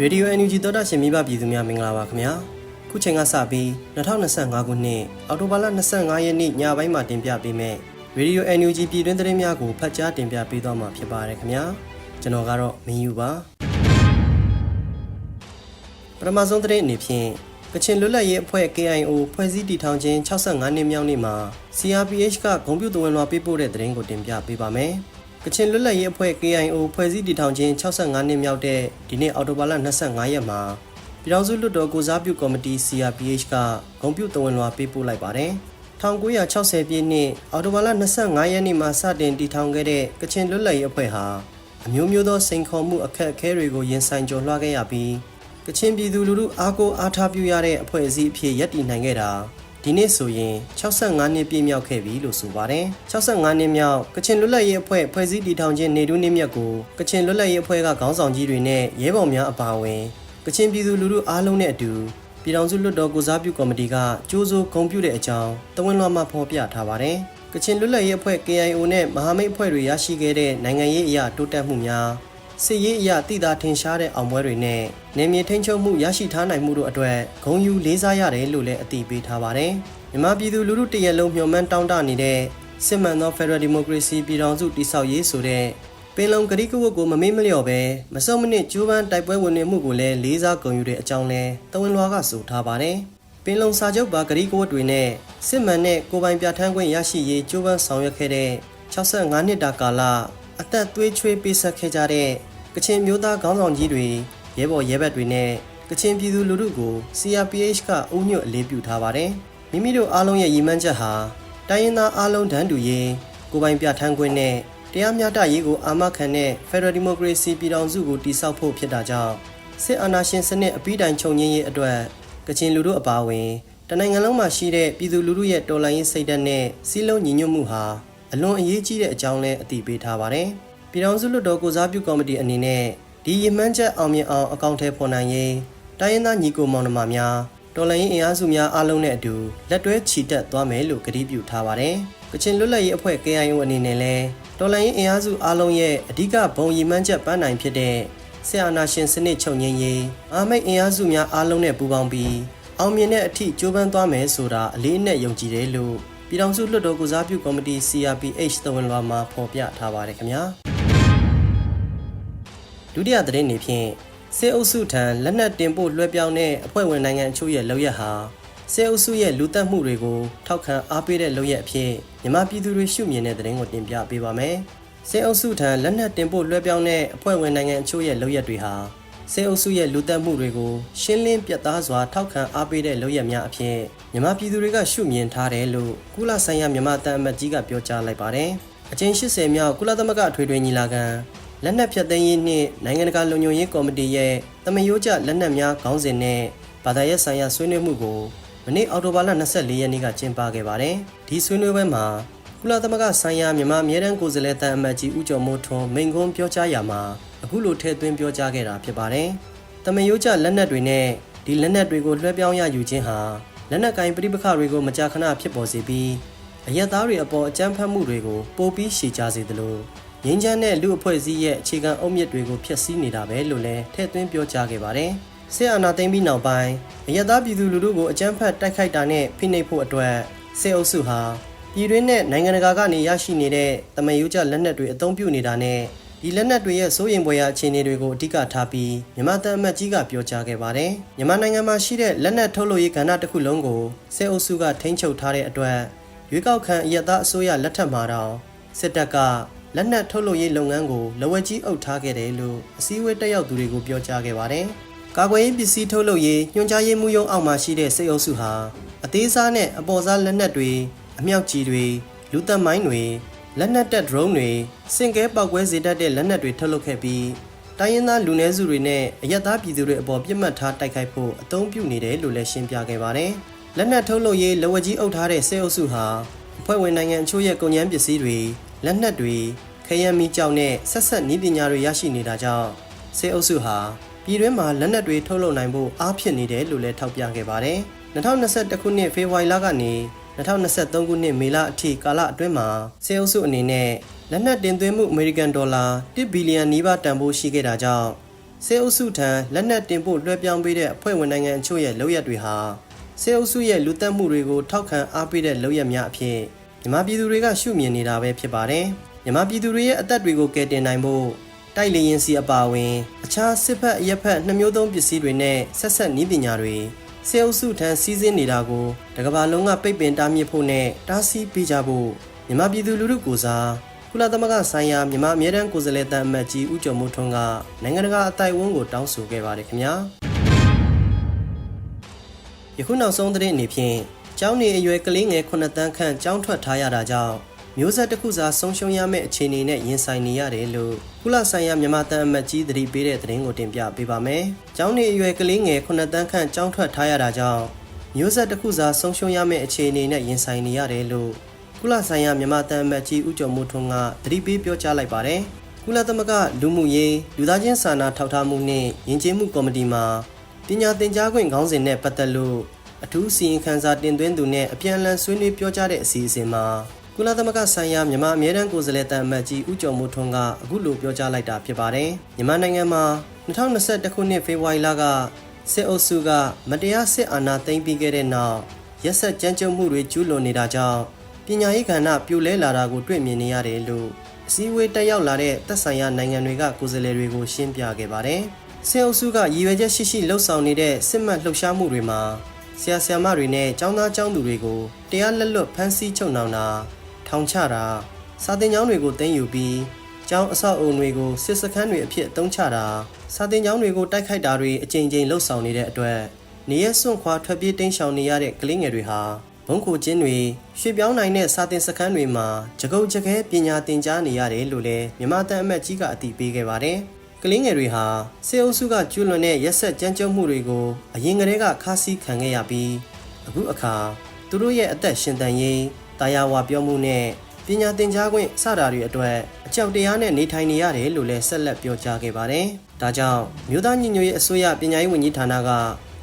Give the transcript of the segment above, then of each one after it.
ရေဒီယို NUG သောတာရှင်မိဘပြည်သူများမင်္ဂလာပါခင်ဗျာခုချိန်ကစပြီး2025ခုနှစ်အောက်တိုဘာလ25ရက်နေ့ညပိုင်းမှာတင်ပြပေးမယ့်ရေဒီယို NUG ပြည်တွင်းသတင်းများကိုဖတ်ကြားတင်ပြပေးသွားမှာဖြစ်ပါတယ်ခင်ဗျာကျွန်တော်ကတော့မင်းယူပါပထမဆုံးသတင်းအနေဖြင့်ကချင်လွတ်လပ်ရေးအဖွဲ့ KIO ဖွဲ့စည်းတည်ထောင်ခြင်း65နှစ်မြောက်နေ့မှာ CRPH ကဂုဏ်ပြုသဝင်လွှာပေးပို့တဲ့သတင်းကိုတင်ပြပေးပါမယ်။ ကချင်လွတ်လပ်ရေးအဖွဲ့ KIO ဖွဲ့စည်းတည်ထောင်ခြင်း65နှစ်မြောက်တဲ့ဒီနေ့အောက်တိုဘာလ25ရက်မှာပြည်ထောင်စုလွှတ်တော်ကိုစားပြုကော်မတီ CRPH ကဂုဏ်ပြုသဝင်လွှာပေးပို့လိုက်ပါတယ်။1960ပြည့်နှစ်အောက်တိုဘာလ25ရက်နေ့မှာစတင်တည်ထောင်ခဲ့တဲ့ကချင်လွတ်လပ်ရေးအဖွဲ့ဟာအမျိုးမျိုးသောစိန်ခေါ်မှုအခက်အခဲတွေကိုရင်ဆိုင်ကျော်လွှားခဲ့ရပြီးကချင်ပြည်သူလူထုအားကိုးအားထားပြုရတဲ့အဖွဲ့အစည်းအဖြစ်ရပ်တည်နိုင်ခဲ့တာ ဒီနေ့ဆိုရင်65နှစ်ပြည့်မြောက်ခဲ့ပြီလို့ဆိုပါတယ်65နှစ်မြောက်ကချင်လွတ်လပ်ရေးအဖွဲ့ဖွဲ့စည်းတည်ထောင်ခြင်းနေတွင်းနေ့မြတ်ကိုကချင်လွတ်လပ်ရေးအဖွဲ့ကခေါင်းဆောင်ကြီးတွေနဲ့ရဲဘော်များအပါအဝင်ကချင်ပြည်သူလူထုအားလုံးနဲ့အတူပြည်ထောင်စုလွှတ်တော်ကိုစားပြုကော်မတီကကြိုးစိုးဂုဏ်ပြုတဲ့အကြောင်းတဝန်လွှာမှာဖော်ပြထားပါတယ်ကချင်လွတ်လပ်ရေးအဖွဲ့ KIO နဲ့မဟာမိတ်အဖွဲ့တွေရရှိခဲ့တဲ့နိုင်ငံရေးအရာတိုးတက်မှုများ စစ်ရေးအရာတည်တာထင်ရှားတဲ့အောင်ပွဲတွေနဲ့နေမြေထိန်ချုပ်မှုရရှိထားနိုင်မှုတို့အတွက်ဂုဏ်ယူလေးစားရတယ်လို့လည်းအတည်ပြုထားပါတယ်။မြန်မာပြည်သူလူထုတရက်လုံးမျှော်မှန်းတောင်းတနေတဲ့စစ်မှန်သော Federal Democracy ပြည်ထောင်စုတည်ဆောက်ရေးဆိုတဲ့ပင်လုံကတိကဝတ်ကိုမမေ့မလျော့ပဲမစုံမနစ်ကျိုးပန်းတိုက်ပွဲဝင်နေမှုကိုလည်းလေးစားဂုဏ်ယူတဲ့အကြောင်းလဲတဝန်လွားကဆိုထားပါတယ်။ပင်လုံစာချုပ်ပါကတိကဝတ်တွေနဲ့စစ်မှန်တဲ့ကိုယ်ပိုင်ပြဋ္ဌာန်းခွင့်ရရှိရေးကြိုးပမ်းဆောင်ရွက်ခဲ့တဲ့65နှစ်တာကာလ အသက်သွေးချွေးပေးဆက်ခဲ့ကြတဲ့ကချင်မျိုးသားခေါင်းဆောင်ကြီးတွေရဲဘော်ရဲဘက်တွေနဲ့ကချင်ပြည်သူလူထုကို CRPH ကအုံညွတ်အလေးပြုထားပါတယ်။မိမိတို့အားလုံးရဲ့ရည်မှန်းချက်ဟာတိုင်းရင်းသားအားလုံးတန်းတူရေးကိုယ်ပိုင်ပြဋ္ဌာန်းခွင့်နဲ့တရားမျှတရေးကိုအာမခံတဲ့ Federal Democracy ပြည်ထောင်စုကိုတည်ဆောက်ဖို့ဖြစ်တာကြောင့်စစ်အာဏာရှင်စနစ်အပိတိုင်ချုပ်ငင်းရေးအတွက်ကချင်လူထုအပါအဝင်တနိုင်ငံလုံးမှာရှိတဲ့ပြည်သူလူထုရဲ့တော်လှန်ရေးစိတ်ဓာတ်နဲ့စီးလုံးညီညွတ်မှုဟာ အလွန်အရေးကြီးတဲ့အကြောင်းလည်းအသိပေးထားပါတယ်။ပြည်ထောင်စုလွှတ်တော်ကိုစားပြုကော်မတီအနေနဲ့ဒီရည်မှန်းချက်အောင်မြင်အောင်အကောင့်ထဲဖော်နိုင်ရေးတိုင်းရင်းသားညီကိုမောင်နှမများတော်လှန်ရေးအင်အားစုများအားလုံးနဲ့အတူလက်တွဲချီတက်သွားမယ်လို့ကတိပြုထားပါတယ်။ကချင်လွတ်လပ်ရေးအဖွဲ့ KIO အနေနဲ့လည်းတော်လှန်ရေးအင်အားစုအားလုံးရဲ့အဓိကဘုံရည်မှန်းချက်ပန်းနိုင်ဖြစ်တဲ့ဆရာနာရှင်စနစ်ချုပ်ငြိမ်းရေးအာမိတ်အင်အားစုများအားလုံးနဲ့ပူးပေါင်းပြီးအောင်မြင်တဲ့အထိကြိုးပမ်းသွားမယ်ဆိုတာအလေးအနက်ယုံကြည်တယ်လို့ ပြည်ထောင်စုလွှတ်တော်ကိုစားပြုကော်မတီ CRPH တဝန်လွှာမှာဖော်ပြထားပါတယ်ခင်ဗျာဒုတိယသတင်းနေဖြင့်စေအုပ်စုထံလက်နက်တင်ပို့လွှဲပြောင်းတဲ့အဖွဲ့ဝင်နိုင်ငံအချို့ရဲ့လောက်ရဟာစေအုပ်စုရဲ့လူတက်မှုတွေကိုထောက်ခံအားပေးတဲ့လုပ်ရက်အဖြစ်မြန်မာပြည်သူတွေရှုမြင်တဲ့သတင်းကိုတင်ပြပေးပါမယ်။စေအုပ်စုထံလက်နက်တင်ပို့လွှဲပြောင်းတဲ့အဖွဲ့ဝင်နိုင်ငံအချို့ရဲ့လုပ်ရက်တွေဟာ စေအုပ်စုရဲ့လူတက်မှုတွေကိုရှင်းလင်းပြတ်သားစွာထောက်ခံအားပေးတဲ့လုပ်ရက်များအဖြစ်မြန်မာပြည်သူတွေကရှုမြင်ထားတယ်လို့ကုလဆိုင်ရာမြန်မာတန်အမတ်ကြီးကပြောကြားလိုက်ပါတယ်။အကြိမ်80မြောက်ကုလသမဂ္ဂအထွေထွေညီလာခံလက်နက်ဖြတ်သိမ်းရေးနှင့်နိုင်ငံတကာလုံခြုံရေးကော်မတီရဲ့တမယိုးကျလက်နက်များခေါင်းစဉ်နဲ့ဘာသာရေးဆိုင်ရာဆွေးနွေးမှုကိုမနေ့အောက်တိုဘာလ24ရက်နေ့ကကျင်းပခဲ့ပါတယ်။ဒီဆွေးနွေးပွဲမှာကုလသမဂ္ဂဆိုင်ရာမြန်မာအမြဲတမ်းကိုယ်စားလှယ်တန်အမတ်ကြီးဦးကျော်မိုးထွန်းမိန့်ခွန်းပြောကြားရာမှာ အခုလိုထည့်သွင်းပြောကြားခဲ့တာဖြစ်ပါတယ်။တမယိုးကျလက်နက်တွေနဲ့ဒီလက်နက်တွေကိုလွှဲပြောင်းရယူခြင်းဟာလက်နက်ကင်ပြိပခတွေကိုမကြာခဏဖြစ်ပေါ်စေပြီးအရက်သားတွေအပေါ်အကြမ်းဖက်မှုတွေကိုပိုပြီးရှေ့ချစေသလိုငင်းချမ်းတဲ့လူအဖွဲ့အစည်းရဲ့အခြေခံအုတ်မြစ်တွေကိုဖျက်ဆီးနေတာပဲလို့လည်းထည့်သွင်းပြောကြားခဲ့ပါတယ်။စစ်အာဏာသိမ်းပြီးနောက်ပိုင်းအရသာပြည်သူလူထုကိုအကြမ်းဖက်တိုက်ခိုက်တာနဲ့ဖိနှိပ်ဖို့အတွက်စစ်အုပ်စုဟာပြည်တွင်းနဲ့နိုင်ငံတကာကနေရရှိနေတဲ့တမန်ယူကျလက်နက်တွေအသုံးပြုနေတာနဲ့ ဒီလက်နက်တွေရဲ့စိုးရိမ်ဖွယ်ရာအခြေအနေတွေကိုအဓိကထားပြီးမြန်မာတအမတ်ကြီးကပြောကြားခဲ့ပါတယ်။မြန်မာနိုင်ငံမှာရှိတဲ့လက်နက်ထုတ်လုပ်ရေးကဏ္ဍတစ်ခုလုံးကိုစစ်အုပ်စုကထိန်းချုပ်ထားတဲ့အတွက်ရွေးကောက်ခံအရသာအစိုးရလက်ထက်မှာတော့စစ်တပ်ကလက်နက်ထုတ်လုပ်ရေးလုပ်ငန်းကိုလဝက်ကြီးအုပ်ထားခဲ့တယ်လို့အစည်းအဝေးတက်ရောက်သူတွေကိုပြောကြားခဲ့ပါတယ်။ကာကွယ်ရေးပစ္စည်းထုတ်လုပ်ရေးညွှန်ကြားရေးမှူးရုံးအောက်မှာရှိတဲ့စိတ်အုပ်စုဟာအသေးစားနဲ့အပေါ်စားလက်နက်တွေအမြောက်ကြီးတွေလူသက်မိုင်းတွေ လက်နက်တက်ဒရုန်းတွေစင်ကဲပောက်ကွဲစေတတ်တဲ့လက်နက်တွေထုတ်လုပ်ခဲ့ပြီးတိုင်းရင်းသားလူနည်းစုတွေနဲ့အရက်သားပြည်သူတွေအပေါ်ပြစ်မှတ်ထားတိုက်ခိုက်ဖို့အသုံးပြုနေတယ်လို့လည်းရှင်းပြခဲ့ပါတယ်။လက်နက်ထုတ်လုပ်ရေးလဝက်ကြီးအုပ်ထားတဲ့စိတ်အုပ်စုဟာအဖွဲ့ဝင်နိုင်ငံအချို့ရဲ့ကုန်ကျန်းပစ္စည်းတွေလက်နက်တွေခရမ်းမီကြောက်နဲ့ဆက်ဆက်နည်းပညာတွေရရှိနေတာကြောင့်စေအုပ်စုဟာပြည်တွင်းမှာလက်နက်တွေထုတ်လုပ်နိုင်ဖို့အားဖြစ်နေတယ်လို့လည်းထောက်ပြခဲ့ပါတယ်။2021ခုနှစ်ဖေဖော်ဝါရီလကနေ 2023ခုနှစ်မေလအထိကာလအတွင်းမှာစေအုပ်စုအနေနဲ့လက်နက်တင်သွင်းမှုအမေရိကန်ဒေါ်လာ1ဘီလီယံနီးပါးတန်ဖိုးရှိခဲ့တာကြောင့်စေအုပ်စုထံလက်နက်တင်ပို့လွှဲပြောင်းပေးတဲ့အဖွဲ့ဝင်နိုင်ငံအချို့ရဲ့လုပ်ရက်တွေဟာစေအုပ်စုရဲ့လူတက်မှုတွေကိုထောက်ခံအားပေးတဲ့လုပ်ရက်များအဖြစ်မြန်မာပြည်သူတွေကရှုမြင်နေတာပဲဖြစ်ပါတယ်မြန်မာပြည်သူတွေရဲ့အသက်တွေကိုကယ်တင်နိုင်ဖို့တိုက်လေရင်စီအပါအဝင် အခြားစစ်ဖက်အရက်ဖက်နှမျိုးသုံးပစ္စည်းတွေနဲ့ဆက်ဆက်နည်းပညာတွေ စေအုပ်စုထံစီးဆင်းနေတာကိုတကဘာလုံးကပိတ်ပင်တားမြစ်ဖို့နဲ့တားဆီးပေးကြဖို့မြန်မာပြည်သူလူထုကိုစားကုလသမဂ္ဂဆိုင်ရာမြန်မာအမြဲတမ်းကိုယ်စားလှယ်တန်အမတ်ကြီးဦးကျော်မိုးထွန်းကနိုင်ငံတကာအတိုင်အဝန်းကိုတောင်းဆိုခဲ့ပါတယ်ခင်ဗျာယခုနောက်ဆုံးသတင်းအနေဖြင့်ကျောင်းနေအရွယ်ကလေးငယ်9တန်းခန့်ကျောင်းထွက်ထားရတာကြောင့် မျိုးဆက်တစ်ခုစားဆုံးရှုံးရမယ့်အခြေအနေနဲ့ရင်ဆိုင်နေရတယ်လို့ကုလဆိုင်ရာမြန်မာတန်အမတ်ကြီးသတိပေးတဲ့သတင်းကိုတင်ပြပေးပါမယ်။ကျောင်းနေအရွယ်ကလေးငယ်9တန်းခန့်ကျောင်းထွက်ထားရတာကြောင့်မျိုးဆက်တစ်ခုစားဆုံးရှုံးရမယ့်အခြေအနေနဲ့ရင်ဆိုင်နေရတယ်လို့ကုလဆိုင်ရာမြန်မာတန်အမတ်ကြီးဦးကျော်မိုးထွန်းကသတိပေးပြောကြားလိုက်ပါတယ်။ကုလသမဂ္ဂလူမှုရေးလူသားချင်းစာနာထောက်ထားမှုနှင့်ယဉ်ကျေးမှုကော်မတီမှပညာသင်ကြားခွင့်ခေါင်းစဉ်နဲ့ပတ်သက်လို့အထူးစီရင်ခံစာတင်သွင်းသူနဲ့အပြန်အလှန်ဆွေးနွေးပြောကြားတဲ့အစီအစဉ်မှာ ကုလသမဂ္ဂဆိုင်ရာမြန်မာအမြဲတမ်းကိုယ်စားလှယ်တန်အမတ်ကြီးဦးကျော်မိုးထွန်းကအခုလိုပြောကြားလိုက်တာဖြစ်ပါတယ်။မြန်မာနိုင်ငံမှာ2021ခုနှစ်ဖေဖော်ဝါရီလကစစ်အုပ်စုကမတရားစစ်အာဏာသိမ်းပြီးခဲ့တဲ့နောက်ရက်ဆက်ကြမ်းကြုတ်မှုတွေကျူးလွန်နေတာကြောင့်ပညာရေးကဏ္ဍပြိုလဲလာတာကိုတွေ့မြင်နေရတယ်လို့အစည်းအဝေးတက်ရောက်လာတဲ့သက်ဆိုင်ရာနိုင်ငံတွေကကိုယ်စားလှယ်တွေကိုရှင်းပြခဲ့ပါတယ်။စစ်အုပ်စုကရည်ရွယ်ချက်ရှိရှိလှုပ်ဆောင်နေတဲ့စစ်မှတ်လှုပ်ရှားမှုတွေမှာဆရာဆရာမတွေနဲ့ចောင်းသားចောင်းသူတွေကိုတရားလက်လွတ်ဖမ်းဆီးချုပ်နှောင်တာ ထောင်ချတာစာတင်ကျောင်းတွေကိုတင်းယူပြီးကျောင်းအဆောက်အုံတွေကိုစစ်စခန်းတွေအဖြစ်အသုံးချတာစာတင်ကျောင်းတွေကိုတိုက်ခိုက်တာတွေအကြိမ်ကြိမ်လှုပ်ဆောင်နေတဲ့အတွက်နေရစွန့်ခွာထွက်ပြေးတိမ်းရှောင်နေရတဲ့ကလေးငယ်တွေဟာဘုံခိုချင်းတွေရွှေ့ပြောင်းနိုင်တဲ့စာတင်စခန်းတွေမှာကြကုတ်ကြခဲပညာသင်ကြားနေရတယ်လို့လည်းမြန်မာတန်အမတ်ကြီးကအတည်ပြုခဲ့ပါတယ်။ကလေးငယ်တွေဟာစေအုပ်စုကကျူးလွန်တဲ့ရက်ဆက်ကြမ်းကြုတ်မှုတွေကိုအရင်ကတည်းကခါးစည်းခံခဲ့ရပြီးအခုအခါသူတို့ရဲ့အသက်ရှင်တန်ရေး တာယာဝပြောမှုနဲ့ပညာသင်ကြားခွင့်စတာတွေအတွက်အကြောက်တရားနဲ့နေထိုင်နေရတယ်လို့လည်းဆက်လက်ပြောကြားခဲ့ပါတယ်။ဒါကြောင့်မြို့သားညီညွတ်ရေးအစိုးရပညာရေးဝန်ကြီးဌာနက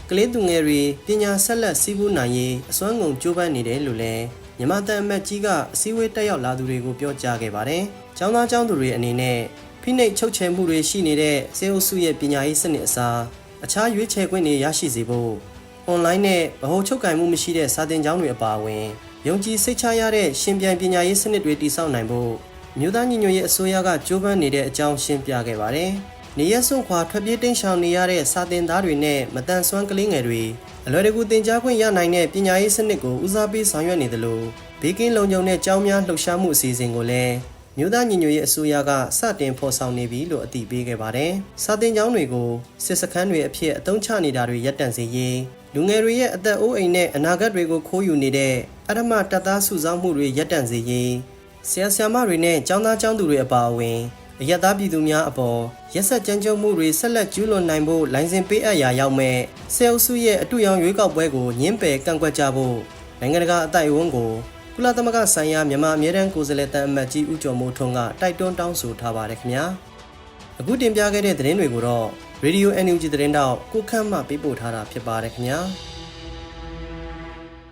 ကလေးသူငယ်တွေပညာဆက်လက်စီးပူးနိုင်ရေးအစွမ်းကုန်ကြိုးပမ်းနေတယ်လို့လည်းမြန်မာတန်အမတ်ကြီးကအစည်းအဝေးတက်ရောက်လာသူတွေကိုပြောကြားခဲ့ပါတယ်။ကျောင်းသားကျောင်းသူတွေအနေနဲ့ဖိနှိပ်ချုပ်ချယ်မှုတွေရှိနေတဲ့စေအုပ်စုရဲ့ပညာရေးစနစ်အစားအခြားရွေးချယ်ခွင့်တွေရရှိစေဖို့အွန်လိုင်းနဲ့ဗဟိုချုပ်ကင်မှုမရှိတဲ့စာသင်ကျောင်းတွေအပါအဝင် ယုံကြည်စိတ်ချရတဲ့ရှင်ပြိုင်ပညာရေးစနစ်တွေတည်ဆောက်နိုင်ဖို့မြို့သားညီညွတ်ရေးအစိုးရကကြိုးပမ်းနေတဲ့အကြောင်းရှင်းပြခဲ့ပါတယ်။နေရစွန့်ခွာထွက်ပြေးတိမ်းရှောင်နေရတဲ့စာသင်သားတွေနဲ့မတန်ဆွမ်းကလေးငယ်တွေအလွယ်တကူသင်ကြားခွင့်ရနိုင်တဲ့ပညာရေးစနစ်ကိုဦးစားပေးဆောင်ရွက်နေသလိုဘေးကင်းလုံခြုံတဲ့ကျောင်းများလှုပ်ရှားမှုအစီအစဉ်ကိုလည်းမြို့သားညီညွတ်ရေးအစိုးရကစတင်ဖော်ဆောင်နေပြီလို့အတည်ပြုခဲ့ပါတယ်။စာသင်ကျောင်းတွေကိုစစ်စခန်းတွေအဖြစ်အသုံးချနေတာတွေရပ်တန့်စေရေး လူငယ်တွေရဲ့အသက်အိုးအိမ်နဲ့အနာဂတ်တွေကိုခိုးယူနေတဲ့အရမတပ်သားစုဆောင်းမှုတွေရပ်တန့်စေရေးဆရာဆရာမတွေနဲ့ကျောင်းသားကျောင်းသူတွေအပါအဝင်အယက်သားပြည်သူများအပေါ်ရက်ဆက်ကြမ်းကြုတ်မှုတွေဆက်လက်ကျူးလွန်နိုင်ဖို့လိုင်စင်ပေးအပ်ရာရောက်မဲ့ဆဲအုပ်စုရဲ့အတူရောင်ရွေးကောက်ပွဲကိုညှင်းပယ်ကန့်ကွက်ကြဖို့နိုင်ငံတကာအတိုက်အဝန်းကိုကုလသမဂ္ဂဆိုင်ရာမြန်မာအမြဲတမ်းကိုယ်စားလှယ်တန်အမတ်ကြီးဦးကျော်မိုးထွန်းကတိုက်တွန်းတောင်းဆိုထားပါတယ်ခင်ဗျာအခုတင်ပြခဲ့တဲ့သတင်းတွေကိုတော့ Radio NUG သတင်းတောက်ကိုခန့်မှပေးပို့ထားတာဖြစ်ပါတယ်ခင်ဗျာ